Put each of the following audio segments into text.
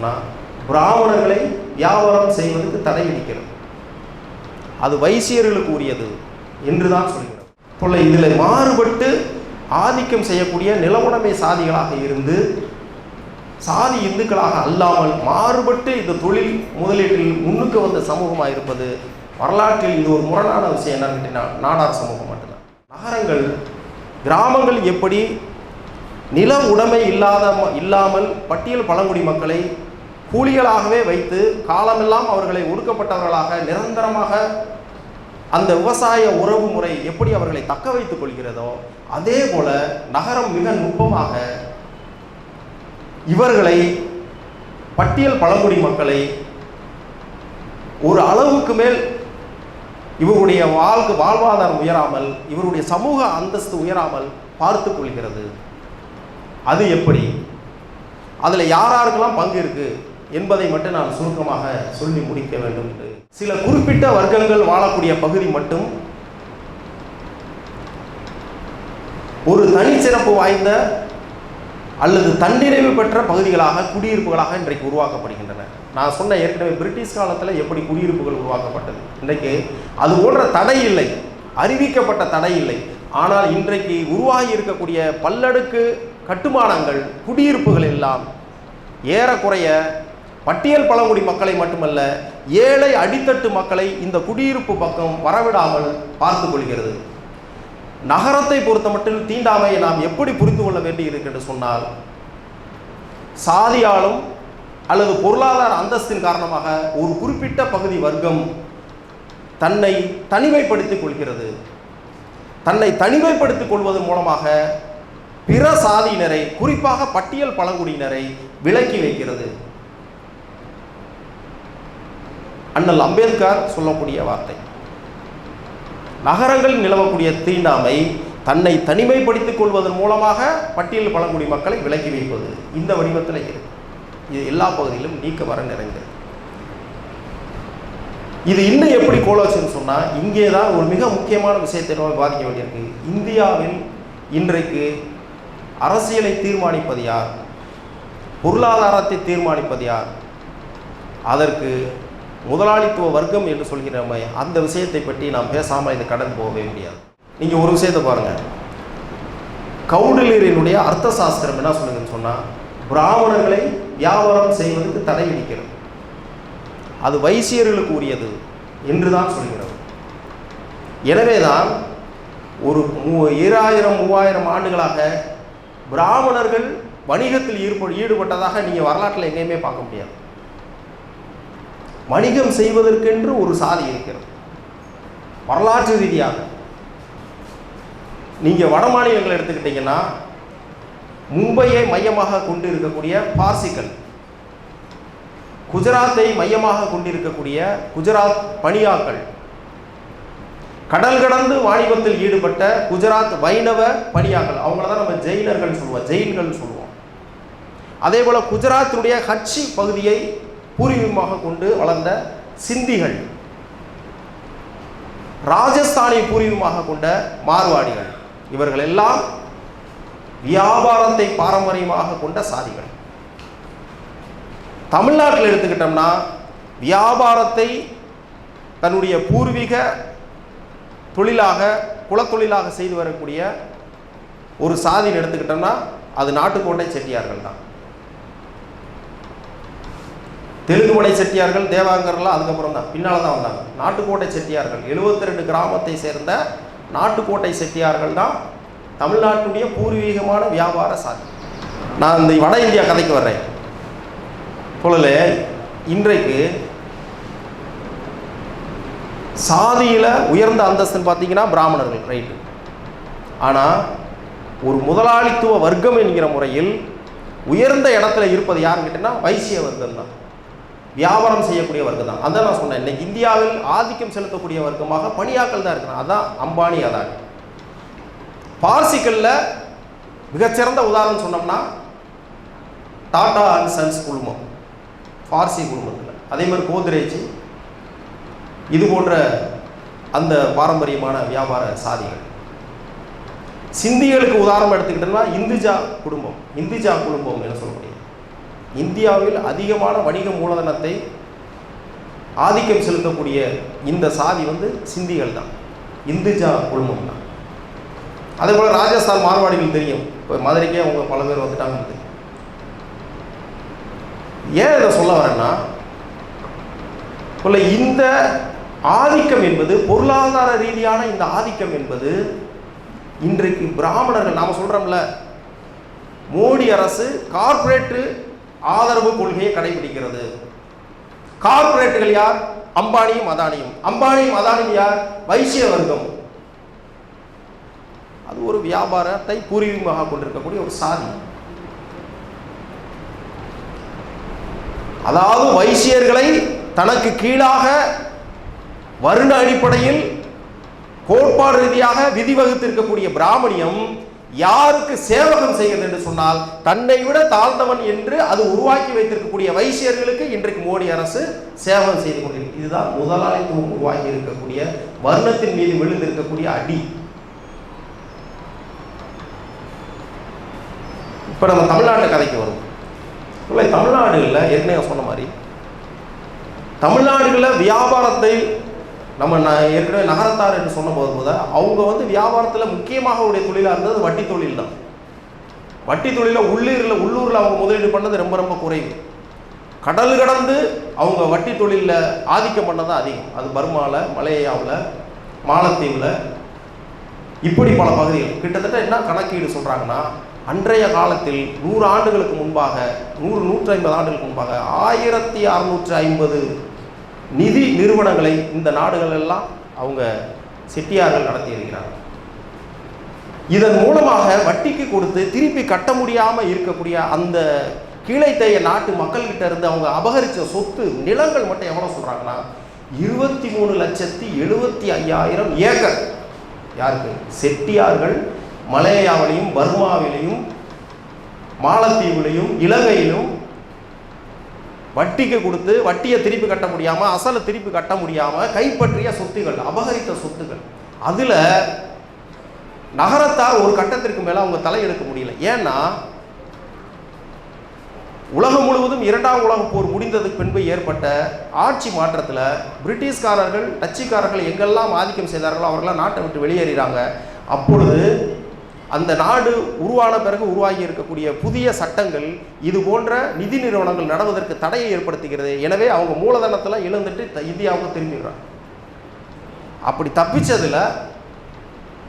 சொன்னால் பிராமணர்களை வியாபாரம் செய்வதற்கு தடை விதிக்கிறது. அது வைசியர்களுக்கு உரியது என்று தான் சொல்கிறது. போல இதில் மாறுபட்டு ஆதிக்கம் செய்யக்கூடிய நிலவுடைமை சாதிகளாக இருந்து சாதி இந்துக்களாக அல்லாமல் மாறுபட்டு இந்த தொழில் முதலீட்டில் முன்னுக்கு வந்த சமூகமாக இருப்பது வரலாற்றில் இது ஒரு முரணான விஷயம் என்னன்னு கேட்டீங்கன்னா நாடார் சமூகம் மட்டும்தான். நகரங்கள் கிராமங்கள் எப்படி நில உடைமை இல்லாத இல்லாமல் பட்டியல் பழங்குடி மக்களை கூலிகளாகவே வைத்து காலமெல்லாம் அவர்களை ஒடுக்கப்பட்டவர்களாக நிரந்தரமாக அந்த விவசாய உறவு முறை எப்படி அவர்களை தக்க வைத்துக் கொள்கிறதோ அதே போல நகரம் மிக நுட்பமாக இவர்களை பட்டியல் பழங்குடி மக்களை ஒரு அளவுக்கு மேல் இவருடைய வாழ்க்கை வாழ்வாதாரம் உயராமல் இவருடைய சமூக அந்தஸ்து உயராமல் பார்த்து கொள்கிறது. அது எப்படி? அதில் யார் யாருக்கெல்லாம் பங்கு இருக்குது என்பதை மட்டும் நான் சுருக்கமாக சொல்லி முடிக்க வேண்டும் என்று. சில குறிப்பிட்ட வர்க்கங்கள் வாழக்கூடிய பகுதி மட்டும் ஒரு தனிச்சிறப்பு வாய்ந்த அல்லது தன்னிறைவு பெற்ற பகுதிகளாக குடியிருப்புகளாக இன்றைக்கு உருவாக்கப்படுகின்றன. நான் சொன்ன ஏற்கனவே பிரிட்டிஷ் காலத்தில் எப்படி குடியிருப்புகள் உருவாக்கப்பட்டது? இன்றைக்கு அது போன்ற தடை இல்லை. அறிவிக்கப்பட்ட தடை இல்லை. ஆனால் இன்றைக்கு உருவாகி இருக்கக்கூடிய பல்லடுக்கு கட்டுமானங்கள் குடியிருப்புகள் எல்லாம் ஏறக்குறைய பட்டியல் பழங்குடி மக்களை மட்டுமல்ல ஏழை அடித்தட்டு மக்களை இந்த குடியிருப்பு பக்கம் வரவிடாமல் பார்த்து கொள்கிறது. நகரத்தை பொறுத்தமட்டில் தீண்டாமையை நாம் எப்படி புரிந்து கொள்ள வேண்டி என்று சொன்னால் சாதியாலும் அல்லது பொருளாதார அந்தஸ்தின் காரணமாக ஒரு குறிப்பிட்ட பகுதி வர்க்கம் தன்னை தனிமைப்படுத்திக் கொள்கிறது. தன்னை தனிமைப்படுத்திக் கொள்வதன் மூலமாக பிற சாதியினரை குறிப்பாக பட்டியல் பழங்குடியினரை விலக்கி வைக்கிறது. அண்ணல் அம்பேத்கர் சொல்லக்கூடிய வார்த்தை. நகரங்களில் நிலவக்கூடிய தீண்டாமை தன்னை தனிமைப்படுத்திக் கொள்வதன் மூலமாக பட்டியல் பழங்குடி மக்களை விலக்கி வைப்பது இந்த வடிவத்தில் இருக்கு. இது எல்லா பகுதியிலும் நீக்க வர நிறைந்தது. இது இன்னும் எப்படி கோலாச்சுன்னு சொன்னால் இங்கே தான் ஒரு மிக முக்கியமான விஷயத்தை நம்ம பாதிக்க வேண்டியிருக்கு. இந்தியாவில் இன்றைக்கு அரசியலை தீர்மானிப்பது யார்? பொருளாதாரத்தை தீர்மானிப்பது யார்? அதற்கு முதலாளித்துவ வர்க்கம் என்று சொல்கிறோமே அந்த விஷயத்தை பற்றி நாம் பேசாமல் இந்த கடந்து போகவே முடியாது. நீங்கள் ஒரு விஷயத்தை பாருங்கள் கௌடில்யரினுடைய அர்த்த சாஸ்திரம் என்ன சொல்லுங்கன்னு சொன்னால் பிராமணர்களை வியாபாரம் செய்வதற்கு தடை விதிக்கிறது. அது வைசியர்களுக்கு உரியது என்று தான் சொல்கிறது. எனவே தான் ஒரு மூ ஈராயிரம் மூவாயிரம் ஆண்டுகளாக பிராமணர்கள் வணிகத்தில் ஈடுப ஈடுபட்டதாக நீங்கள் வரலாற்றில் எங்கேயுமே பார்க்க முடியாது. வணிகம் செய்வதற்கென்று ஒரு சாதி இருக்கிறது. வரலாற்று ரீதியாக. நீங்கள் வட மாநிலங்களை எடுத்துக்கிட்டிங்கன்னா மும்பையை மையமாக கொண்டு இருக்கக்கூடிய பார்சிகள் குஜராத்தை மையமாக கொண்டிருக்கக்கூடிய குஜராத் பணியாக்கள் கடல் கடந்து வாணிபத்தில் ஈடுபட்ட குஜராத் வைணவ பணியாக்கள் அவங்கள தான் நம்ம ஜெயினர்கள் சொல்லுவோம் ஜெயின்கள் சொல்லுவோம். அதே போல் குஜராத்தினுடைய ஹட்சி பகுதியை பூர்வீகமாக கொண்டு வளர்ந்த சிந்திகள். ராஜஸ்தானை பூர்வீகமாக கொண்ட மார்வாடிகள். இவர்கள் எல்லாம் வியாபாரத்தை பாரம்பரியமாக கொண்ட சாதிகள். தமிழ்நாட்டில் எடுத்துக்கிட்டோம்னா வியாபாரத்தை தன்னுடைய பூர்வீக தொழிலாக குலத்தொழிலாக செய்து வரக்கூடிய ஒரு சாதின்னு எடுத்துக்கிட்டோம்னா அது நாட்டுக்கோண்டை செட்டியார்கள் தான் தெலுங்குமலை செட்டியார்கள் தேவாங்கர்லாம் அதுக்கப்புறம் தான் பின்னால் தான் வந்தாங்க. நாட்டுக்கோட்டை செட்டியார்கள். 72 ரெண்டு கிராமத்தை சேர்ந்த நாட்டுக்கோட்டை செட்டியார்கள் தான் தமிழ்நாட்டுடைய பூர்வீகமான வியாபார சாதி. நான் இந்த வட இந்தியா கதைக்கு வர்றேன். போல இன்றைக்கு சாதியில் உயர்ந்த அந்தஸ்துன்னு பார்த்தீங்கன்னா பிராமணர்கள் ரைட்டு. ஆனால் ஒரு முதலாளித்துவ வர்க்கம் என்கிற முறையில் உயர்ந்த இடத்துல இருப்பது யாருன்னு கேட்டிங்கன்னா வைசிய வர்க்கம் தான் வியாபாரம் செய்யக்கூடிய வர்க்கம் தான். அதான் நான் சொன்னேன். இன்னைக்கு இந்தியாவில் ஆதிக்கம் செலுத்தக்கூடிய வர்க்கமாக பணியாக்கள் தான் இருக்கிறான் அதான் அம்பானி அதானி. பார்சிக்கல்ல மிகச்சிறந்த உதாரணம் சொன்னோம்னா டாடா அண்ட் சன்ஸ் குழுமம். பார்சி குழுமத்தில். அதே மாதிரி கோத்ரேஜ். இது போன்ற அந்த பாரம்பரியமான வியாபார சாதிகள். சிந்திகளுக்கு உதாரணம் எடுத்துக்கிட்டோம்னா இந்துஜா குடும்பம். இந்துஜா குடும்பம் என்ன சொல்லக்கூடிய இந்தியாவில் அதிகமான வணிக மூலதனத்தை ஆதிக்கம் செலுத்தக்கூடிய இந்த சாதி வந்து சிந்திகள் தான். இந்துஜா குழுமம் தான். அதே போல் ராஜஸ்தான் மார்வாடிகள் தெரியும். இப்போ மதுரைக்கே அவங்க பல பேர் வந்துட்டாங்கன்னு ஏன் இதை சொல்ல வரேன்னா சொல்ல இந்த ஆதிக்கம் என்பது பொருளாதார ரீதியான இந்த ஆதிக்கம் என்பது இன்றைக்கு பிராமணர்கள் நாம் சொல்கிறோம்ல மோடி அரசு கார்ப்பரேட்டு ஆதரவு கொள்கையை கடைபிடிக்கிறது. கார்ப்பரேட்டுகள் யார்? அம்பானியும் அதானியும். அம்பானியும் அதானியும் யார்? வைசிய வர்க்கம். அது ஒரு வியாபாரத்தை பூர்வீகமாக கொண்டிருக்கக்கூடிய ஒரு சாதி. அதாவது வைசியர்களை தனக்கு கீழாக வருண அடிப்படையில் கோட்பாடு ரீதியாக விதி வகுத்திருக்கக்கூடிய பிராமணியம் யாருக்கு சேவகம் செய்கிறது என்று சொன்னால் தன்னை விட தாழ்ந்தவன் என்று அது உருவாக்கி வைத்திருக்கக்கூடிய வைசியர்களுக்கு இன்றைக்கு மோடி அரசு சேவகம் செய்து கொண்டிருக்கு. இதுதான் முதலாளித்துவம் உருவாகி இருக்கக்கூடிய வர்ணத்தின் மீது விழுந்திருக்கக்கூடிய அடி. இப்போ நம்ம தமிழ்நாட்டு கதைக்கு வரும். இல்லை தமிழ்நாடுகளில் ஏற்கனவே சொன்ன மாதிரி தமிழ்நாடுகளில் வியாபாரத்தை நம்ம நான் ஏற்கனவே நகரத்தார் என்று சொன்ன போது போத அவங்க வந்து வியாபாரத்தில் முக்கியமாக உடைய தொழிலாக இருந்தது வட்டி தொழில் தான். வட்டி தொழிலில் உள்ளூரில் உள்ளூரில் அவங்க முதலீடு பண்ணது ரொம்ப ரொம்ப குறைவு. கடல் கடந்து அவங்க வட்டி தொழிலில் ஆதிக்கம் பண்ணது அதிகம். அது பர்மாவில் மலேயாவில் மாலத்தீவில் இப்படி பல பகுதிகள். கிட்டத்தட்ட என்ன கணக்கீடு சொல்கிறாங்கன்னா அன்றைய காலத்தில் நூறு ஆண்டுகளுக்கு முன்பாக நூறு நூற்றி ஐம்பது ஆண்டுகளுக்கு முன்பாக ஆயிரத்தி அறுநூற்றி ஐம்பது நிதி நிறுவனங்களை இந்த நாடுகள் எல்லாம் அவங்க செட்டியார்கள் நடத்தி இருக்கிறார்கள். இதன் மூலமாக வட்டிக்கு கொடுத்து திருப்பி கட்ட முடியாமல் இருக்கக்கூடிய அந்த கீழைத்தைய நாட்டு மக்கள்கிட்ட இருந்து அவங்க அபகரித்த சொத்து நிலங்கள் மட்டும் எவ்வளோ சொல்கிறாங்கன்னா இருபத்தி மூணு லட்சத்தி எழுபத்தி ஐயாயிரம் ஏக்கர். யாருக்கு? செட்டியார்கள் மலேயாவிலையும் பர்மாவிலையும் மாலத்தீவுலையும் இலங்கையிலும் வட்டிக்கு கொடுத்து வட்டியை திருப்பி கட்ட முடியாமல் அசலை திருப்பி கட்ட முடியாமல் கைப்பற்றிய சொத்துகள் அபகரித்த சொத்துகள் அதில் நகரத்தார் ஒரு கட்டத்திற்கு மேலே அவங்க தலையெடுக்க முடியல. ஏன்னா உலகம் முழுவதும் இரண்டாம் உலகப் போர் முடிந்ததுக்கு பின்பு ஏற்பட்ட ஆட்சி மாற்றத்தில் பிரிட்டிஷ்காரர்கள் டச்சுக்காரர்கள் எங்கெல்லாம் ஆதிக்கம் செய்தார்களோ அவர்களாம் நாட்டை விட்டு வெளியேறாங்க அப்பொழுது அந்த நாடு உருவான பிறகு உருவாகி இருக்கக்கூடிய புதிய சட்டங்கள் இது போன்ற நிதி நிறுவனங்கள் நடவதற்கு தடையை ஏற்படுத்துகிறது. எனவே அவங்க மூலதனத்தில் இழந்துட்டு இந்தியாவுக்கு திரும்பிடுறாங்க. அப்படி தப்பிச்சதில்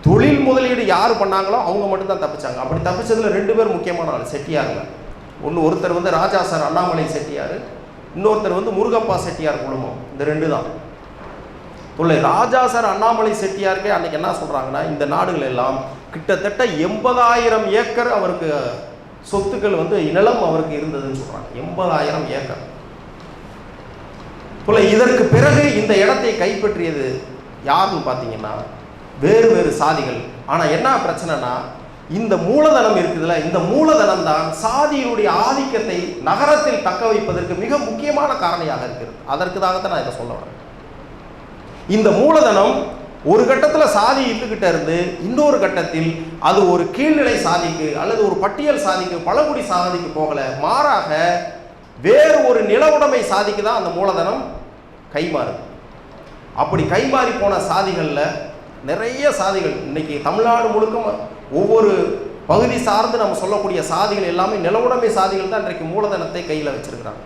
தொழில் முதலீடு யார் பண்ணாங்களோ அவங்க மட்டும்தான் தப்பிச்சாங்க. அப்படி தப்பிச்சதில் ரெண்டு பேர் முக்கியமான ஆள் செட்டியாருங்க. ஒன்று ஒருத்தர் வந்து ராஜா சார் அண்ணாமலை செட்டியார் இன்னொருத்தர் வந்து முருகப்பா செட்டியார் குழுமம். இந்த ரெண்டு தான். உள்ள ராஜா சார் அண்ணாமலை செட்டியாருக்கே அன்னைக்கு என்ன சொல்றாங்கன்னா இந்த நாடுகள் எல்லாம் கிட்டத்தட்ட எண்பதாயிரம் ஏக்கர் அவருக்கு சொத்துக்கள் வந்து நிலம் அவருக்கு இருந்ததுன்னு சொல்றாங்க. எண்பதாயிரம் ஏக்கர். போல இதற்கு பிறகு இந்த இடத்தை கைப்பற்றியது யாருன்னு பார்த்தீங்கன்னா வேறு வேறு சாதிகள். ஆனால் என்ன பிரச்சனைனா இந்த மூலதனம் இருக்குதுல்ல இந்த மூலதனம் தான் சாதியினுடைய ஆதிக்கத்தை நகரத்தில் தக்க வைப்பதற்கு மிக முக்கியமான காரணியாக இருக்கிறது. அதற்கு தான் நான் இதை சொல்ல வரேன். இந்த மூலதனம் ஒரு கட்டத்தில் சாதி இருந்துகிட்ட இருந்து இன்னொரு கட்டத்தில் அது ஒரு கீழ்நிலை சாதிக்கு அல்லது ஒரு பட்டியல் சாதிக்கு பழங்குடி சாதிக்கு போகல மாறாக வேறு ஒரு நில உடைமை சாதிக்கு தான் அந்த மூலதனம் கைமாறுது. அப்படி கைமாறி போன சாதிகளில் நிறைய சாதிகள் இன்னைக்கு தமிழ்நாடு முழுக்க ஒவ்வொரு பகுதி சார்ந்து நம்ம சொல்லக்கூடிய சாதிகள் எல்லாமே நிலவுடைமை சாதிகள் தான் இன்றைக்கு மூலதனத்தை கையில் வச்சிருக்கிறாங்க.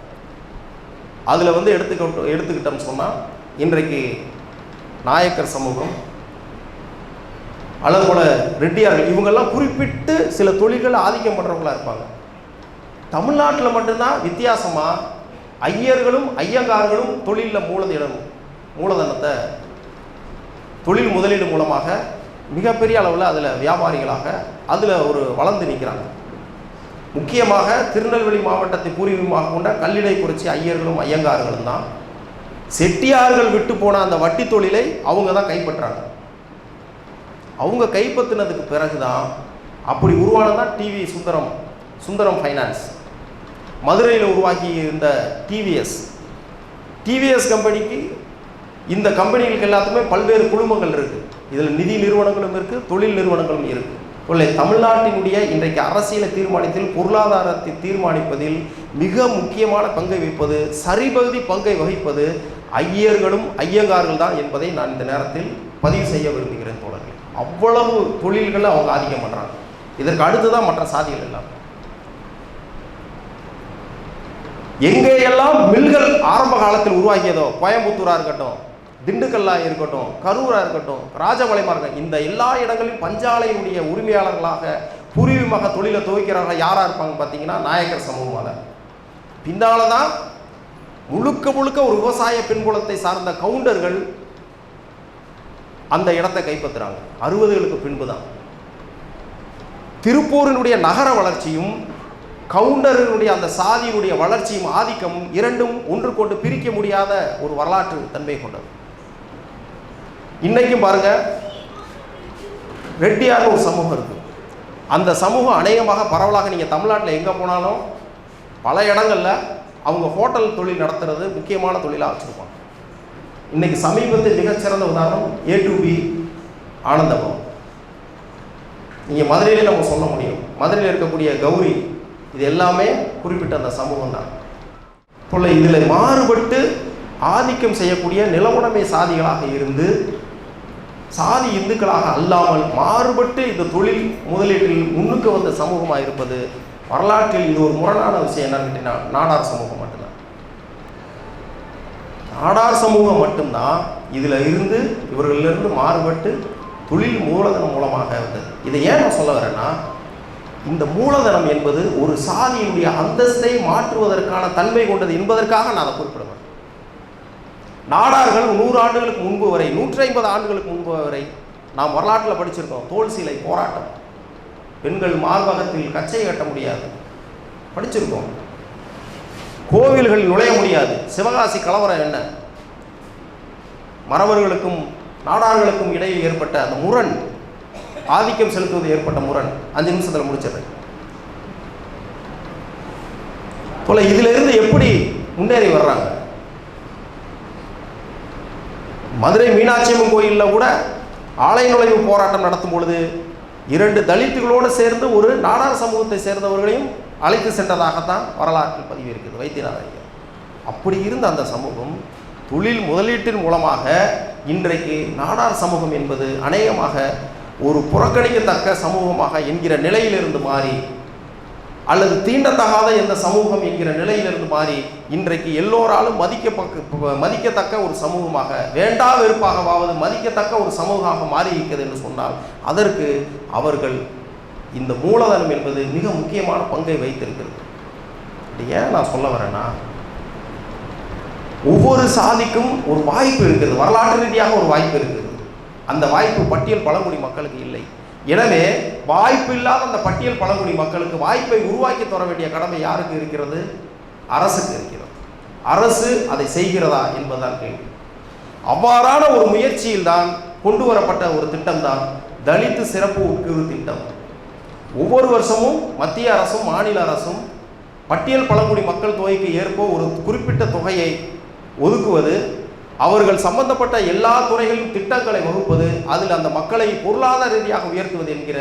அதில் வந்து எடுத்துக்கிட்டோம் எடுத்துக்கிட்டோம்னு சொன்னால் இன்றைக்கு நாயக்கர் சமூகம் அல்லது போல ரெட்டியார்கள் இவங்கெல்லாம் குறிப்பிட்டு சில தொழில்கள் ஆதிக்கம் பண்ணுறவங்களா இருப்பாங்க. தமிழ்நாட்டில் மட்டும்தான் வித்தியாசமாக ஐயர்களும் ஐயங்கார்களும் தொழிலில் மூலதனம் மூலதனத்தை தொழில் முதலீடு மூலமாக மிகப்பெரிய அளவில் அதில் வியாபாரிகளாக அதில் ஒரு வளர்ந்து நிற்கிறாங்க முக்கியமாக திருநெல்வேலி மாவட்டத்தை பூர்வீகமாக கொண்ட கல்லிடை குறிச்சி ஐயர்களும் ஐயங்கார்களும் தான் செட்டியார்கள் விட்டு போன அந்த வட்டி தொழிலை அவங்க தான் கைப்பற்றாங்க. அவங்க கைப்பற்றினதுக்கு பிறகு தான் அப்படி உருவானதான் டிவி சுந்தரம் சுந்தரம் ஃபைனான்ஸ் மதுரையில் உருவாக்கி இருந்த டிவிஎஸ் டிவிஎஸ் கம்பெனிக்கு இந்த கம்பெனிகளுக்கு எல்லாத்துக்குமே பல்வேறு குழுமங்கள் இருக்குது இதில் நிதி நிறுவனங்களும் இருக்குது தொழில் நிறுவனங்களும் இருக்குது இல்லை தமிழ்நாட்டினுடைய இன்றைக்கு அரசியலை தீர்மானித்தல் பொருளாதாரத்தை தீர்மானிப்பதில் மிக முக்கியமான பங்கை வகிப்பது சரிபகுதி பங்கை வகிப்பது ஐயர்களும் ஐயங்கார்கள் தான் என்பதை நான் இந்த நேரத்தில் பதிவு செய்ய விரும்புகிறேன் தோழர்கள். அவ்வளவு தொழில்களை அவங்க ஆதிக்கம் பண்ணுறாங்க இதற்கு அடுத்துதான் மற்ற சாதிகள் எல்லாம். எங்கேயெல்லாம் மில்கள் ஆரம்ப காலத்தில் உருவாகியதோ கோயம்புத்தூராக இருக்கட்டும் திண்டுக்கல்லா இருக்கட்டும் கரூராக இருக்கட்டும் ராஜமலைமாக இருக்கட்டும் இந்த எல்லா இடங்களிலும் பஞ்சாலையினுடைய உரிமையாளர்களாக பூர்வீகமாக தொழிலை துவைக்கிறவங்க யாராக இருப்பாங்க பார்த்தீங்கன்னா நாயக்கர் சமூகமாக பின்னால் தான் முழுக்க முழுக்க ஒரு விவசாய பின்புலத்தை சார்ந்த கவுண்டர்கள் அந்த இடத்தை கைப்பற்றுறாங்க. அறுபதுகளுக்கு பின்பு தான் திருப்பூரினுடைய நகர வளர்ச்சியும் கவுண்டரினுடைய அந்த சாதியினுடைய வளர்ச்சியும் ஆதிக்கமும் இரண்டும் ஒன்று கொண்டு பிரிக்க முடியாத ஒரு வரலாற்று தன்மை கொண்டது. இன்னைக்கும் பாருங்க ரெட்டியார்னு ஒரு சமூகம் இருக்கு. அந்த சமூகம் அநேகமாக பரவலாக நீங்கள் தமிழ்நாட்டில் எங்கே போனாலும் பல இடங்களில் அவங்க ஹோட்டல் தொழில் நடத்துறது முக்கியமான தொழிலாக வச்சுருப்பாங்க. இன்னைக்கு சமீபத்தில் மிகச்சிறந்த உதாரணம் ஏ டு பி ஆனந்தபவன். நீங்கள் மதுரையிலே நம்ம சொல்ல முடியும். மதுரையில் இருக்கக்கூடிய கௌரி இது எல்லாமே குறிப்பிட்ட அந்த சமூகம் தான். பிள்ளை இதில் மாறுபட்டு ஆதிக்கம் செய்யக்கூடிய நிலவுடைமை சாதிகளாக இருந்து சாதி இந்துக்களாக அல்லாமல் மாறுபட்டு இந்த தொழில் முதலீட்டில் முன்னுக்கு வந்த சமூகமாக இருப்பது வரலாற்றில் இது ஒரு முரணான விஷயம் என்னன்னு கேட்டீங்கன்னா நாடார் சமூகம் மட்டும்தான். நாடார் சமூகம் மட்டும்தான் இதில் இருந்து இவர்களிலிருந்து மாறுபட்டு தொழில் மூலதனம் மூலமாக வந்தது இதை ஏன் நான் சொல்ல வரேன்னா இந்த மூலதனம் என்பது ஒரு சாதியினுடைய அந்தஸ்தை மாற்றுவதற்கான தன்மை கொண்டது என்பதற்காக நான் அதை குறிப்பிடுவேன் நாடார்கள் நூறு ஆண்டுகளுக்கு முன்பு வரை நூற்றி ஐம்பது ஆண்டுகளுக்கு முன்பு வரை நாம் வரலாற்றில் படிச்சிருக்கோம் தோல் சீலை போராட்டம். பெண்கள் மார்பகத்தில் கச்சை கட்ட முடியாது. படிச்சிருக்கோம். கோவில்கள் நுழைய முடியாது. சிவகாசி கலவரம் என்ன? மறவர்களுக்கும் நாடார்களுக்கும் இடையே ஏற்பட்ட அந்த முரண் ஆதிக்கம் செலுத்துவது ஏற்பட்ட முரண். அஞ்சு நிமிஷத்தில் முடிச்சிடுறேன். போல இதிலிருந்து எப்படி முன்னேறி வர்றாங்க? மதுரை மீனாட்சி அம்மன் கோயிலில் கூட ஆலய நுழைவு போராட்டம் நடத்தும் பொழுது இரண்டு தலித்துகளோடு சேர்ந்து ஒரு நாடார் சமூகத்தை சேர்ந்தவர்களையும் அழைத்து சென்றதாகத்தான் வரலாற்றில் பதிவு இருக்குது வைத்தியநாத அப்படி இருந்த அந்த சமூகம் தொழில் முதலீட்டின் மூலமாக இன்றைக்கு நாடார் சமூகம் என்பது அநேகமாக ஒரு புறக்கணிக்கத்தக்க சமூகமாக என்கிற நிலையிலிருந்து மாறி அல்லது தீண்டத்தகாத எந்த சமூகம் என்கிற நிலையிலிருந்து மாறி இன்றைக்கு எல்லோராலும் மதிக்க மதிக்கத்தக்க ஒரு சமூகமாக வேண்டா வெறுப்பாகவாவது மதிக்கத்தக்க ஒரு சமூகமாக மாறி இருக்கிறது என்று சொன்னால் அதற்கு அவர்கள் இந்த மூலதனம் என்பது மிக முக்கியமான பங்கை வைத்திருக்கிறது. ஏன் நான் சொல்ல வரேன்னா ஒவ்வொரு சாதிக்கும் ஒரு வாய்ப்பு இருக்கிறது. வரலாற்று ரீதியாக ஒரு வாய்ப்பு இருக்கிறது. அந்த வாய்ப்பு பட்டியல் பழங்குடி மக்களுக்கு இல்லை. எனவே வாய்ப்பு இல்லாத அந்த பட்டியல் பழங்குடி மக்களுக்கு வாய்ப்பை உருவாக்கி தர வேண்டிய கடமை யாருக்கு இருக்கிறது? அரசுக்கு இருக்கிறது. அரசு அதை செய்கிறதா என்பதுதான் கேள்வி. அவ்வாறான ஒரு முயற்சியில் தான் கொண்டு வரப்பட்ட ஒரு திட்டம்தான் தலித்து சிறப்பு உட்குழு திட்டம். ஒவ்வொரு வருஷமும் மத்திய அரசும் மாநில அரசும் பட்டியல் பழங்குடி மக்கள் தொகைக்கு ஏற்ப ஒரு குறிப்பிட்ட தொகையை ஒதுக்குவது அவர்கள் சம்பந்தப்பட்ட எல்லா துறைகளிலும் திட்டங்களை வகுப்பது அதில் அந்த மக்களை பொருளாதார ரீதியாக உயர்த்துவது என்கிற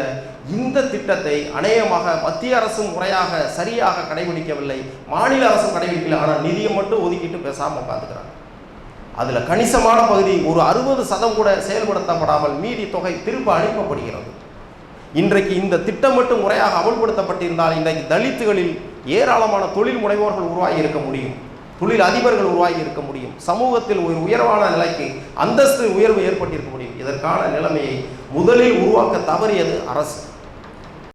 இந்த திட்டத்தை அநேகமாக மத்திய அரசும் முறையாக சரியாக கடைபிடிக்கவில்லை. மாநில அரசும் கடைபிடிக்கல ஆனால் நிதியை மட்டும் ஒதுக்கிட்டு பேசாமல் உட்காந்துக்கிறாங்க அதில் கணிசமான பகுதி ஒரு அறுபது சதம் கூட செயல்படுத்தப்படாமல் மீதி தொகை திரும்ப அனுப்பப்படுகிறது. இன்றைக்கு இந்த திட்டம் மட்டும் முறையாக அமல்படுத்தப்பட்டிருந்தால் இன்றைக்கு தலித்துகளில் ஏராளமான தொழில் முனைவோர்கள் உருவாகி இருக்க முடியும். தொழில் அதிபர்கள் உருவாகி இருக்க முடியும். சமூகத்தில் ஒரு உயர்வான நிலைக்கு அந்தஸ்து உயர்வு ஏற்பட்டிருக்க முடியும். இதற்கான நிலைமையை முதலில் உருவாக்க தவறியது அரசு.